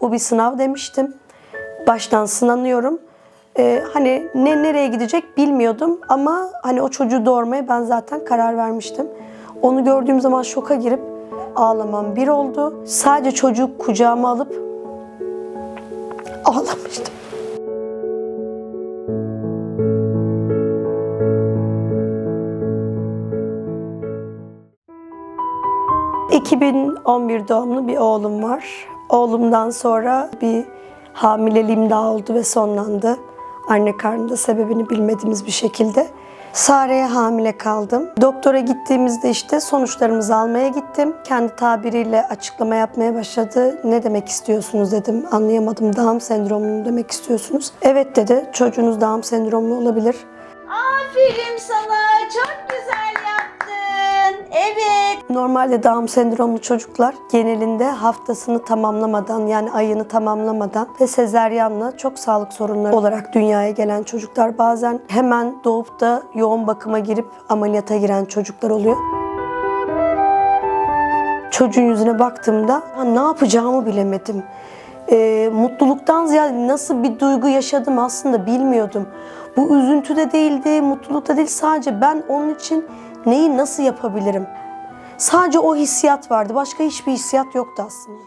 Bu bir sınav demiştim. Baştan sınanıyorum. Ee, hani ne nereye gidecek bilmiyordum ama hani o çocuğu doğurmaya ben zaten karar vermiştim. Onu gördüğüm zaman şoka girip ağlamam bir oldu. Sadece çocuğu kucağıma alıp ağlamıştım. ...2011 doğumlu bir oğlum var. Oğlumdan sonra bir hamileliğim daha oldu ve sonlandı. Anne karnında sebebini bilmediğimiz bir şekilde. Sare'ye hamile kaldım. Doktora gittiğimizde işte sonuçlarımızı almaya gittim. Kendi tabiriyle açıklama yapmaya başladı. Ne demek istiyorsunuz dedim. Anlayamadım. Down sendromunu demek istiyorsunuz. Evet dedi. Çocuğunuz Down sendromlu olabilir. Aferin sana. Çok güzel yaptın. Evet. Normalde Down sendromlu çocuklar genelinde haftasını tamamlamadan yani ayını tamamlamadan ve sezeryanla çok sağlık sorunları olarak dünyaya gelen çocuklar bazen hemen doğup da yoğun bakıma girip ameliyata giren çocuklar oluyor. Çocuğun yüzüne baktığımda "Ya ne yapacağımı bilemedim. Ee, mutluluktan ziyade nasıl bir duygu yaşadım aslında bilmiyordum. Bu üzüntü de değildi, mutluluk da değil. Sadece ben onun için neyi nasıl yapabilirim? Sadece o hissiyat vardı. Başka hiçbir hissiyat yoktu aslında.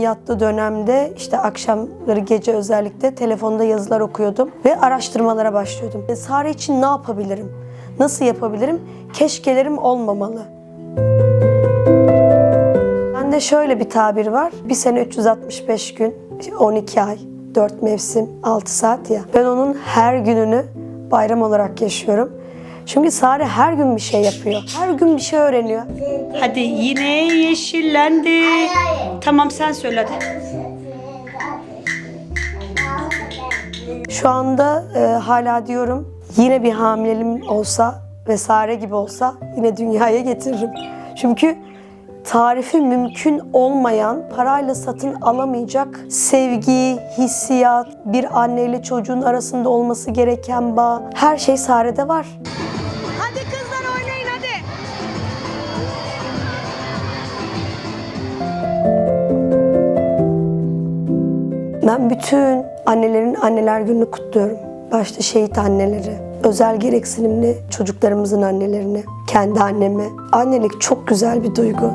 Yattığı dönemde işte akşamları gece özellikle telefonda yazılar okuyordum ve araştırmalara başlıyordum. E, Sare için ne yapabilirim? Nasıl yapabilirim? Keşkelerim olmamalı. Bende şöyle bir tabir var. Bir sene 365 gün, 12 ay, 4 mevsim, 6 saat ya. Ben onun her gününü bayram olarak yaşıyorum. Çünkü Sare her gün bir şey yapıyor. Her gün bir şey öğreniyor. Hadi yine yeşillendi. Tamam sen söyle hadi. Şu anda e, hala diyorum yine bir hamileliğim olsa ve Sare gibi olsa yine dünyaya getiririm. Çünkü tarifi mümkün olmayan, parayla satın alamayacak sevgi, hissiyat, bir anneyle çocuğun arasında olması gereken bağ, her şey Sare'de var. Ben bütün annelerin anneler gününü kutluyorum. Başta şehit anneleri, özel gereksinimli çocuklarımızın annelerini, kendi annemi. Annelik çok güzel bir duygu.